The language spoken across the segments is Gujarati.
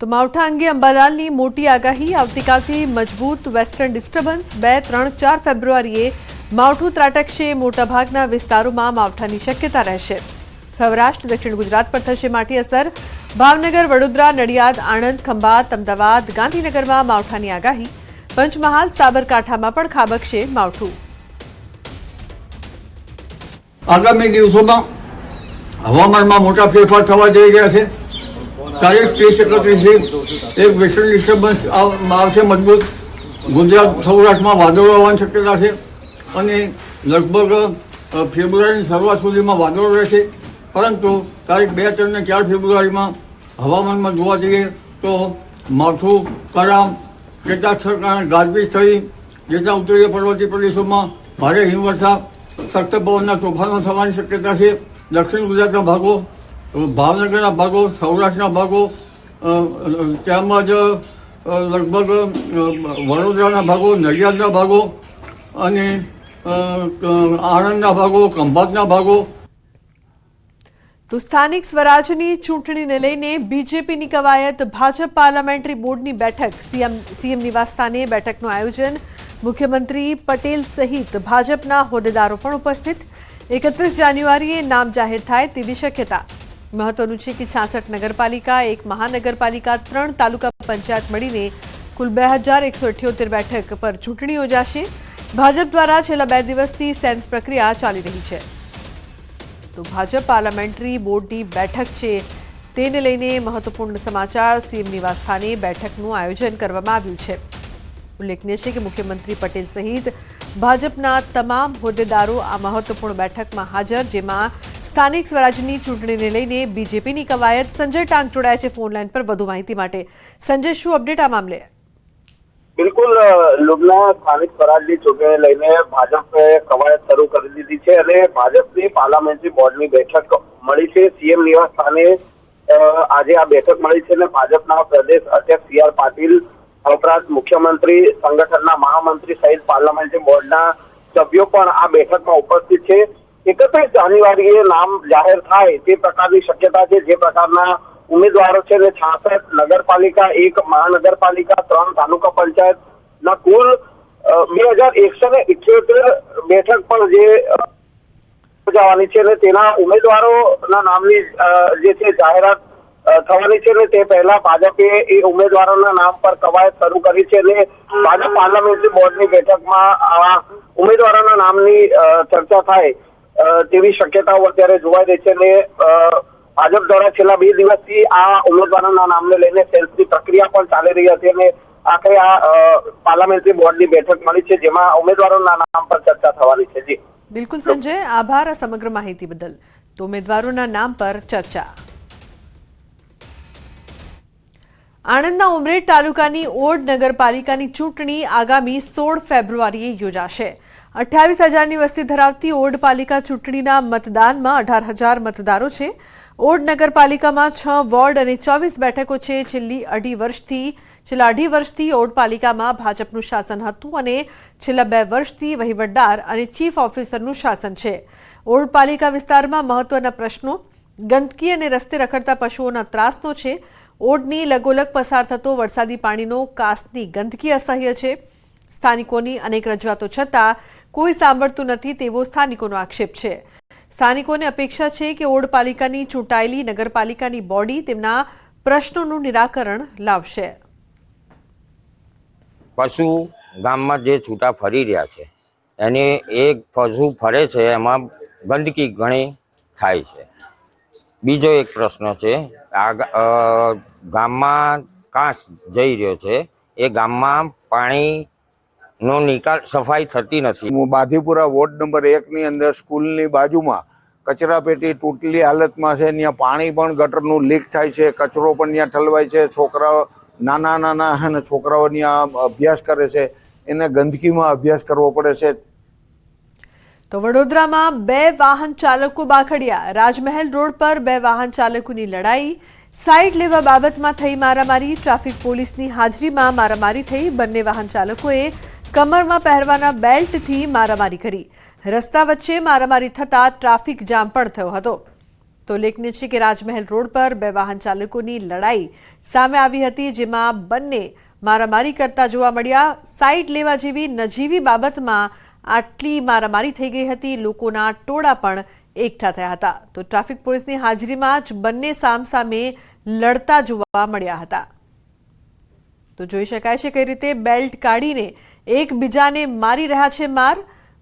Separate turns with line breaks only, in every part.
તો માવઠા અંગે અંબાલાલની મોટી આગાહી. આવતીકાલથી મજબૂત વેસ્ટર્ન ડિસ્ટર્બન્સ. બે, ત્રણ, ચાર ફેબ્રુઆરીએ માવઠું ત્રાટકશે. મોટાભાગના વિસ્તારોમાં માવઠાની શક્યતા રહેશે. સૌરાષ્ટ્ર, દક્ષિણ ગુજરાત પર થશે માઠી અસર. ભાવનગર, વડોદરા, નડિયાદ, આણંદ, ખંભાત, અમદાવાદ, ગાંધીનગરમાં માવઠાની આગાહી. પંચમહાલ, સાબરકાંઠામાં પણ ખાબકશે માવઠું.
આગામી દિવસોમાં હવામાનમાં મોટા ફેરફાર થવા જઈ રહ્યા છે. તારીખ ત્રીસ એકત્રીસથી એક વેસ્ટર્ન ડિસ્ટર્બન્સ આવશે મજબૂત. ગુજરાત સૌરાષ્ટ્રમાં વાદળો આવવાની શક્યતા છે અને લગભગ ફેબ્રુઆરીની શરૂઆત સુધીમાં વાદળો રહેશે. પરંતુ તારીખ બે ત્રણ ને ચાર ફેબ્રુઆરીમાં હવામાનમાં જોવા જઈએ તો માથું કરામ કેટલાક કારણે ગાજવીજ થઈ. જેટલા ઉત્તરીય પર્વતીય પ્રદેશોમાં ભારે હિમવર્ષા, સખ્ત પવનના તોફાનો થવાની શક્યતા છે. દક્ષિણ ગુજરાતના ભાગો ભાવનગરના ભાગો, સૌરાષ્ટ્રના ભાગો તેમજ લગભગ વડોદરાના ભાગો, નડિયાદના ભાગો અને આણંદના ભાગો, ખંભાતના ભાગો.
તો સ્થાનિક સ્વરાજની ચૂંટણીને લઈને બીજેપીની કવાયત, ભાજપ પાર્લામેન્ટરી બોર્ડની બેઠક, સીએમ સીએમ નિવાસસ્થાને બેઠકનું આયોજન. મુખ્યમંત્રી પટેલ સહિત ભાજપના હોદ્દેદારો પણ ઉપસ્થિત. એકત્રીસ જાન્યુઆરીએ નામ જાહેર થાય તેવી શક્યતા. મહત્વનું છે કે છાસઠ નગરપાલિકા, એક મહાનગરપાલિકા, ત્રણ તાલુકા પંચાયત મળીને કુલ બે હજાર એકસો અઠ્યોતેર બેઠક પર ચૂંટણી યોજાશે. ભાજપ દ્વારા છેલ્લા બે દિવસથી સેન્સ પ્રક્રિયા ચાલી રહી છે. તો ભાજપ પાર્લામેન્ટરી બોર્ડની બેઠક છે. તેને લઈને મહત્વપૂર્ણ સમાચાર સીએમ નિવાસસ્થાને બેઠકનું આયોજન કરવામાં આવ્યું છે. ઉલ્લેખનીય છે કે મુખ્યમંત્રી પટેલ સહિત ભાજપના તમામ હોદ્દેદારો આ મહત્વપૂર્ણ બેઠકમાં હાજર, જેમાં સ્થાનિક સ્વરાજની ચૂંટણીને લઈને બીજેપીની કવાયત સંજય ટાંગ જોડાયા છે ફોન લાઈન પર વધુ માહિતી માટે. સંજય, શું અપડેટ આ મામલે?
બિલકુલ લુબના સ્થાનિક સ્વરાજની ચૂંટણીને લઈને ભાજપે કવાયત શરૂ કરી દીધી છે અને ભાજપની પાર્લામેન્ટરી બોર્ડની બેઠક મળી છે. સીએમ નિવાસ સ્થાને આજે આ બેઠક મળી છે અને ભાજપના પ્રદેશ અધ્યક્ષ સી આર પાટીલ, ઉપરાંત મુખ્યમંત્રી સંગઠનના મહામંત્રી સહિત પાર્લામેન્ટરી બોર્ડના સભ્યો પણ આ બેઠકમાં ઉપસ્થિત છે. એકત્રીસ જાન્યુઆરીએ નામ જાહેર થાય તે પ્રકારની શક્યતા છે. જે પ્રકારના ઉમેદવારો છે ને છાસઠ નગરપાલિકા એક મહાનગરપાલિકા ત્રણ તાલુકા પંચાયત ના કુલ બે હજાર એકસો ને ઇઠ્યોતેર બેઠક પણ જે અ, જવાની છે ને તેના ઉમેદવારોના નામની જે છે જાહેરાત થવાની છે ને તે પહેલા ભાજપે એ ઉમેદવારોના નામ પર કવાયત શરૂ કરી છે અને ભાજપ પાર્લામેન્ટરી બોર્ડની બેઠકમાં આ ઉમેદવારોના નામની ચર્ચા થાય. તેવી શક્યતાઓ અત્યારે જોવાઈ રહી છે અને ભાજપ દ્વારા છેલ્લા બે દિવસથી આ ઉમેદવારોના નામને લઈને સેલ્સની પ્રક્રિયા પણ ચાલી રહી હતી અને આખરે આ પાર્લામેન્ટરી બોર્ડની બેઠક મળી છે, જેમાં ઉમેદવારોના નામ પર ચર્ચા થવાની છે. જી.
બિલકુલ, સંજય, આભાર આ સમગ્ર માહિતી બદલ. તો ઉમેદવારોના નામ પર ચર્ચા. આણંદના ઉમરેઠ તાલુકાની ઓડ નગરપાલિકાની ચૂંટણી આગામી સોળ ફેબ્રુઆરીએ યોજાશે. અઠ્યાવીસ હજારની વસ્તી ધરાવતી ઓડ પાલિકા ચૂંટણીના મતદાનમાં અઢાર હજાર મતદારો છે. ઓડ નગરપાલિકામાં છ વોર્ડ અને ચોવીસ બેઠકો છે. છેલ્લી અઢી વર્ષથી, છેલ્લા અઢી વર્ષથી ઓડ પાલિકામાં ભાજપનું શાસન હતું અને છેલ્લા બે વર્ષથી વહીવટદાર અને ચીફ ઓફિસરનું શાસન છે. ઓડ પાલિકા વિસ્તારમાં મહત્વના પ્રશ્નો, ગંદકી અને રસ્તે રખડતા પશુઓના ત્રાસનો છે. ઓડની લગોલગ પસાર થતો વરસાદી પાણીનો કાસની ગંદકી અસહ્ય છે. સ્થાનિકોની અનેક રજૂઆતો છતાં કોઈ સાંભળતું નથી તેવો સ્થાનિકોનો આક્ષેપ છે. સ્થાનિકોને અપેક્ષા છે કે ઓડ પાલિકાની ચૂંટાયેલી નગરપાલિકાની બોડી તેમના પ્રશ્નોનું નિરાકરણ લાવશે.
પશુ ગામમાં જે છૂટા ફરી રહ્યા છે, એની એક પશુ ફરે છે, એમાં ગંદકી ઘણી થાય છે. બીજો એક પ્રશ્ન છે, આ ગામમાં કાંસ જઈ રહ્યો છે, એ ગામમાં પાણીનો નિકાલ સફાઈ થતી નથી.
હું બાધીપુરા વોર્ડ નંબર એકની અંદર સ્કૂલની બાજુમાં કચરા પેટી તૂટેલી હાલતમાં છે ત્યાં પાણી પણ ગટરનું લીક થાય છે કચરો પણ ત્યાં ઠલવાય છે છોકરાઓ નાના નાના અને ને છોકરાઓ ત્યાં અભ્યાસ કરે છે એને ગંદકીમાં અભ્યાસ કરવો પડે છે.
તો વડોદરામાં બે વાહન ચાલકો બાખડ્યા. રાજમહેલ રોડ પર બે વાહન ચાલકોની લડાઈ. સાઈડ લેવા બાબતમાં થઈ મારામારી. ટ્રાફિક પોલીસની હાજરીમાં મારામારી થઈ. બંને વાહન ચાલકોએ કમરમાં પહેરવાના બેલ્ટથી મારામારી કરી. રસ્તા વચ્ચે મારામારી થતા ટ્રાફિક જામ પણ થયો હતો. તો ઉલ્લેખનીય છે કે રાજમહેલ રોડ પર બે વાહન ચાલકોની લડાઈ સામે આવી હતી, જેમાં બંને મારામારી કરતા જોવા મળ્યા. સાઈડ લેવા જેવી નજીવી બાબતમાં આટલી મારામારી થઈ ગઈ હતી. લોકોના ટોળા પણ એકઠા થયા હતા. તો ટ્રાફિક પોલીસની હાજરીમાં જ બંને સામસામે લડતા જોવા મળ્યા હતા. તો જોઈ શકાય છે કઈ રીતે બેલ્ટ કાઢીને એકબીજાને મારી રહ્યા છે માર.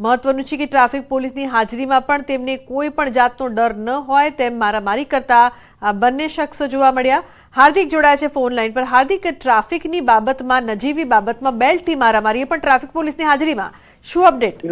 મહત્વનું છે કે ટ્રાફિક પોલીસની હાજરીમાં પણ તેમને કોઈ પણ જાતનો ડર ન હોય તેમ મારામારી કરતા આ બંને શખ્સો જોવા મળ્યા. હાર્દિક જોડાયા છે ફોન લાઈન પર. હાર્દિક, ટ્રાફિકની બાબતમાં, નજીવી બાબતમાં બેલ્ટથી મારામારી એ પણ ટ્રાફિક પોલીસની હાજરીમાં. શું અપડેટ?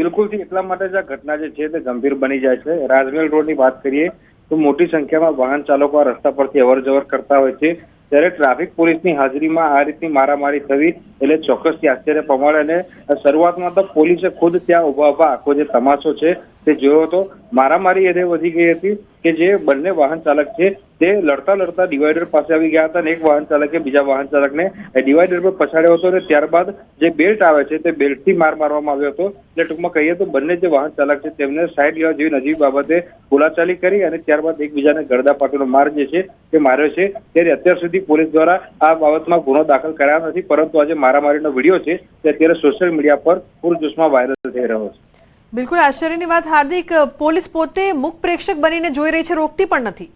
બિલકુલ એટલા માટે જ આ ઘટના જે છે તે ગંભીર બની જાય છે. રાજમહેલ રોડની વાત કરીએ તો મોટી સંખ્યામાં વાહન ચાલકો આ રસ્તા પરથી અવર જવર કરતા હોય છે. ત્યારે ટ્રાફિક પોલીસની હાજરીમાં આ રીતની મારામારી થવી એટલે ચોક્કસથી આશ્ચર્ય પમાડે અને શરૂઆતમાં તો પોલીસે ખુદ ત્યાં ઊભા ઊભા આખો જે તમાશો છે તે જોયો હતો. મારામારી એને વધી ગઈ હતી કે જે બંને વાહન ચાલક છે તે લડતા લડતા ડિવાઈડર પાસે આવી ગયા હતા અને એક વાહન ચાલકે બીજા વાહન ચાલકને ડિવાઈડર પર પછાડ્યો હતો અને ત્યારબાદ જે બેલ્ટ આવે છે તે બેલ્ટથી માર મારવામાં આવ્યો હતો. એટલે ટૂંકમાં કહીએ તો બંને જે વાહન ચાલક છે તેમને સાઈડ લેવા જેવી નજીવી બાબતે બોલાચાલી કરી અને ત્યારબાદ એકબીજાને ગરદા પાટીનો માર જે છે તે માર્યો છે. ત્યારે અત્યાર સુધી પોલીસ દ્વારા આ બાબતમાં ગુનો દાખલ કરાયો નથી, પરંતુ આજે મારામારીનો વીડિયો છે તે અત્યારે સોશિયલ મીડિયા પર પૂરજોશમાં વાયરલ થઈ રહ્યો છે.
બિલકુલ આશ્ચર્યની વાત હાર્દિક પોલીસ પોતે મુખ પ્રેક્ષક બનીને જોઈ રહી છે રોકતી પણ નથી.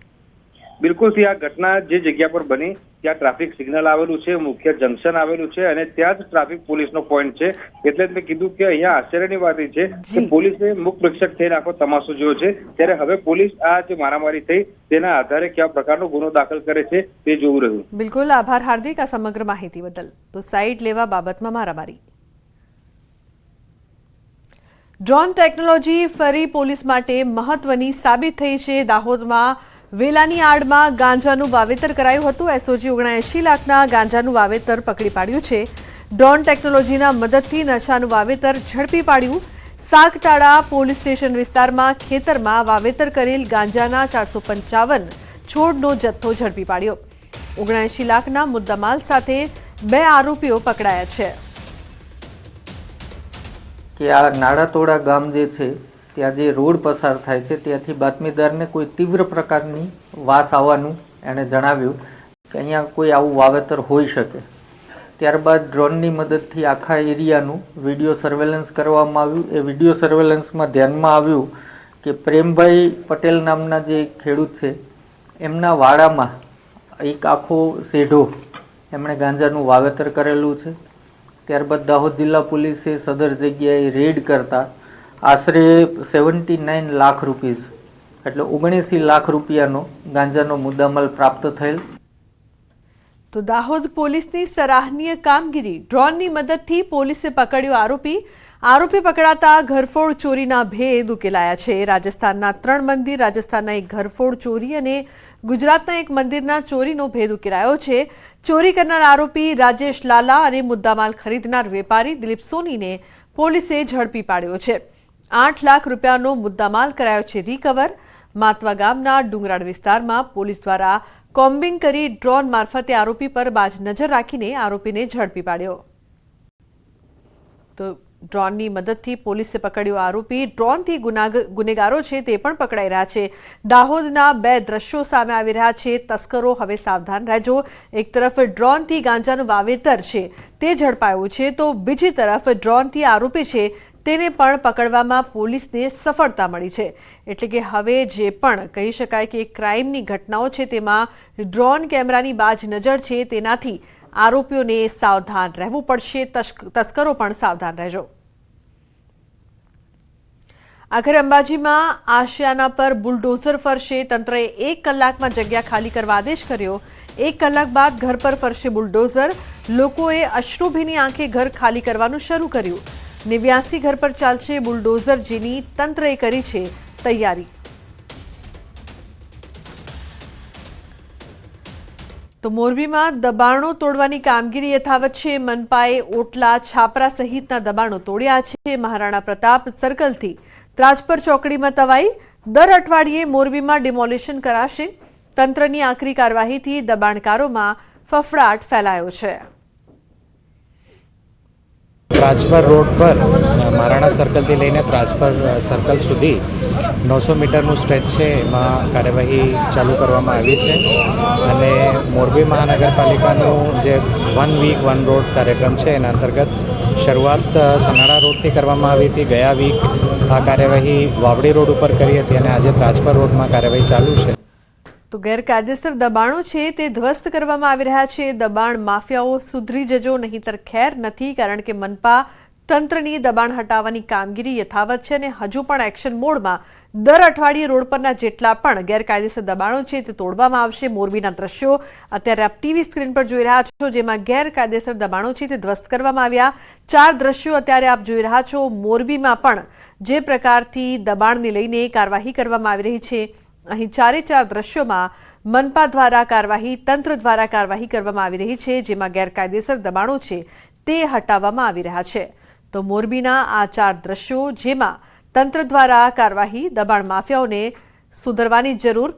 બિલકુલથી આ ઘટના જે જગ્યા પર બની ત્યાં ટ્રાફિક સિગ્નલ આવેલું છે મુખ્ય જંકશન આવેલું છે અને ત્યાં જ ટ્રાફિક પોલીસનો પોઈન્ટ છે. એટલે જ મેં કીધું કે અહીંયા આશ્ચર્યની વાત એ છે કે પોલીસે મુખ પ્રેક્ષક થઈને આખો તમાશો જોયો છે. ત્યારે હવે પોલીસ આ જે મારામારી થઈ તેના આધારે કયા પ્રકારનો ગુનો દાખલ કરે છે તે જોવું રહ્યું.
બિલકુલ આભાર હાર્દિક આ સમગ્ર માહિતી બદલ. તો સાઈડ લેવા બાબતમાં મારામારી. ડ્રોન ટેકનોલોજી ફરી પોલીસ માટે મહત્વની સાબિત થઈ છે. દાહોદમાં વેલાની આડમાં ગાંજાનું વાવેતર કરાયું હતું. એસઓજી ઓગણએંશી લાખના ગાંજાનું વાવેતર પકડી પાડ્યું છે. ડ્રોન ટેકનોલોજીના મદદથી નશાનું વાવેતર ઝડપી પાડ્યું. સાગટાળા પોલીસ સ્ટેશન વિસ્તારમાં ખેતરમાં વાવેતર કરેલ ગાંજાના ચારસો પંચાવન છોડનો જથ્થો ઝડપી પાડ્યો. ઓગણએંશી લાખના મુદ્દામાલ સાથે બે આરોપીઓ પકડાયા છે.
કે આ નાળાતોડા ગામ જે છે, ત્યાં જે રોડ પસાર થાય છે, ત્યાંથી બાતમીદારને કોઈ તીવ્ર પ્રકારની વાસ આવવાનું એણે જણાવ્યું કે અહીંયા કોઈ આવું વાવેતર હોઈ શકે. ત્યારબાદ ડ્રોનની મદદથી આખા એરિયાનું વીડિયો સર્વેલન્સ કરવામાં આવ્યું. એ વીડિયો સર્વેલન્સમાં ધ્યાનમાં આવ્યું કે પ્રેમભાઈ પટેલ નામના જે ખેડૂત છે, એમના વાડામાં એક આખો શેઢો એમણે ગાંજાનું વાવેતર કરેલું છે. ત્યારબાદ દાહોદ જિલ્લા પોલીસે સદર જગ્યાએ રેડ કરતા આશરે સેવન્ટી નાઇન લાખ રૂપીઝ, એટલે ઓગણીસી લાખ રૂપિયાનો ગાંજાનો મુદ્દામાલ પ્રાપ્ત થયેલ.
તો દાહોદ પોલીસની સરાહનીય કામગીરી ડ્રોનની મદદથી પોલીસે પકડ્યો આરોપી. આરોપી પકડાતા ઘરફોડ ચોરીના ભેદ ઉકેલાયા છે. રાજસ્થાનના ત્રણ મંદિર, રાજસ્થાનના એક ઘરફોડ ચોરી અને ગુજરાતના એક મંદિરના ચોરીનો ભેદ ઉકેલાયો છે. ચોરી કરનાર આરોપી રાજેશ લાલા અને મુદ્દામાલ ખરીદનાર વેપારી દિલીપ સોનીને પોલીસે ઝડપી પાડ્યો છે. આઠ લાખ રૂપિયાનો મુદ્દામાલ કરાયો છે રિકવર. માતવા ગામના ડુંગરાળ વિસ્તારમાં પોલીસ દ્વારા કોમ્બિંગ કરી ડ્રોન મારફતે આરોપી પર બાજ નજર રાખીને આરોપીને ઝડપી પાડ્યો. તો ડ્રોનની મદદથી પોલીસે પકડ્યો આરોપી. ડ્રોનથી ગુનાગ, ગુનેગારો છે તે પણ પકડાઈ રહ્યા છે. દાહોદના બે દ્રશ્યો સામે આવી રહ્યા છે. તસ્કરો હવે સાવધાન રહેજો. એક તરફ ડ્રોનથી ગાંજાનું વાવેતર છે, તે ઝડપાયું છે, તો બીજી તરફ ડ્રોનથી આરોપી છે, તેને પણ પકડવામાં પોલીસને સફળતા મળી છે. એટલે કે હવે જે પણ કહી શકાય કે ક્રાઇમની ઘટનાઓ છે, તેમાં ડ્રોન કેમેરાની બાજ નજર છે, તેનાથી આરોપીઓને સાવધાન રહેવું પડશે. તસ્ક- તસ્કરો પણ સાવધાન રહેજો. આખરે અંબાજીમાં આશિયાના પર બુલડોઝર ફરશે. તંત્રએ એક કલાકમાં જગ્યા ખાલી કરવા આદેશ કર્યો. એક કલાક બાદ ઘર પર ફરશે બુલડોઝર. લોકોએ અશ્રુભીની આંખે ઘર ખાલી કરવાનું શરૂ કર્યું. નેવ્યાસી ઘર પર ચાલશે બુલડોઝર જેની તંત્રએ કરી છે તૈયારી. તો મોરબીમાં દબાણો તોડવાની કામગીરી યથાવત છે. મનપાએ ઓટલા છાપરા સહિતના દબાણો તોડ્યા છે. મહારાણા પ્રતાપ સર્કલથી ત્રાજપર ચોકડીમાં તવાઈ. દર અઠવાડિયે મોરબીમાં ડિમોલિશન કરાશે. તંત્રની આકરી કાર્યવાહીથી દબાણકારોમાં ફફડાટ ફેલાયો છે.
ત્રાજપર રોડ પર મહારાણા સર્કલથી લઈને ત્રાજપર સર્કલ સુધી નવસો મીટરનું સ્ટ્રેચ છે, એમાં કાર્યવાહી ચાલુ કરવામાં આવી છે. અને મોરબી મહાનગરપાલિકાનું જે વન વીક વન રોડ કાર્યક્રમ છે, એના અંતર્ગત શરૂઆત સનાળા રોડથી કરવામાં આવી હતી. ગયા વીક આ કાર્યવાહી વાવડી રોડ ઉપર કરી હતી અને આજે ત્રાજપર રોડમાં કાર્યવાહી ચાલુ છે.
તો ગેરકાયદેસર દબાણો છે, તે ધ્વસ્ત કરવામાં આવી રહ્યા છે. દબાણ માફિયાઓ સુધરી જજો, નહીંતર ખેર નથી, કારણ કે મનપા તંત્રની દબાણ હટાવવાની કામગીરી યથાવત છે અને હજુ પણ એક્શન મોડમાં દર અઠવાડિયે રોડ પરના જેટલા પણ ગેરકાયદેસર દબાણો છે તે તોડવામાં આવશે. મોરબીના દ્રશ્યો અત્યારે આપ ટીવી સ્ક્રીન પર જોઈ રહ્યા છો, જેમાં ગેરકાયદેસર દબાણો છે તે ધ્વસ્ત કરવામાં આવ્યા. ચાર દ્રશ્યો અત્યારે આપ જોઈ રહ્યા છો. મોરબીમાં પણ જે પ્રકારથી દબાણને લઈને કાર્યવાહી કરવામાં આવી રહી છે. અહીં ચારે ચાર દ્રશ્યોમાં મનપા દ્વારા કાર્યવાહી, તંત્ર દ્વારા કાર્યવાહી કરવામાં આવી રહી છે, જેમાં ગેરકાયદેસર દબાણો છે તે હટાવવામાં આવી રહ્યા છે. તો મોરબીના આ ચાર દ્રશ્યો જેમાં તંત્ર દ્વારા કાર્યવાહી, દબાણ માફિયાઓને સુધરવાની જરૂર.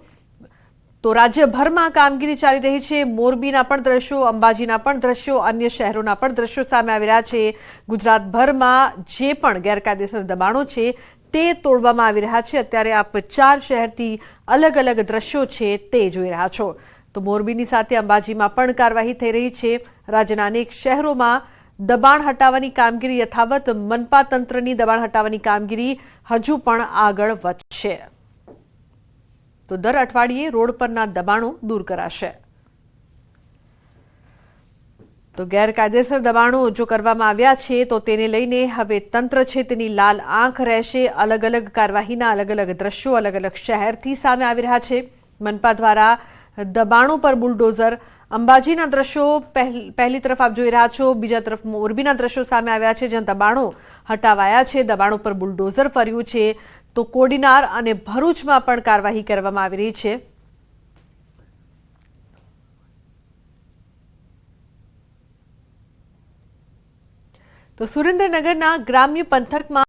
તો રાજ્યભરમાં કામગીરી ચાલી રહી છે. મોરબીના પણ દ્રશ્યો, અંબાજીના પણ દ્રશ્યો, અન્ય શહેરોના પણ દ્રશ્યો સામે આવી રહ્યા છે. ગુજરાતભરમાં જે પણ ગેરકાયદેસર દબાણો છે તે તોડવામાં આવી રહ્યા છે. અત્યારે આપ ચાર શહેરથી અલગ અલગ દ્રશ્યો છે તે જોઈ રહ્યા છો. તો મોરબીની સાથે અંબાજીમાં પણ કાર્યવાહી થઈ રહી છે. રાજ્યના અનેક શહેરોમાં દબાણ હટાવવાની કામગીરી યથાવત મનપા તંત્રની દબાણ હટાવવાની કામગીરી હજુ પણ આગળ વધશે. તો દર અઠવાડિયે રોડ પરના દબાણો દૂર કરાશે. તો ગેરકાયદેસર દબાણો જો કરવામાં આવ્યા છે, તો તેને લઈને હવે તંત્ર છે તેની લાલ આંખ રહેશે. અલગ અલગ કાર્યવાહીના અલગ અલગ દ્રશ્યો અલગ અલગ શહેરથી સામે આવી રહ્યા છે. મનપા દ્વારા દબાણો પર બુલડોઝર અંબાજીના દ્રશ્યો પહેલી તરફ આપ જોઈ રહ્યા છો, બીજા તરફ મોરબીના દ્રશ્યો સામે આવ્યા છે, જ્યાં દબાણો હટાવાયા છે, દબાણો પર બુલડોઝર ફર્યું છે. તો કોડીનાર અને ભરૂચમાં પણ કાર્યવાહી કરવામાં આવી રહી છે. તો સુરેન્દ્રનગરના ગ્રામ્ય પંથકમાં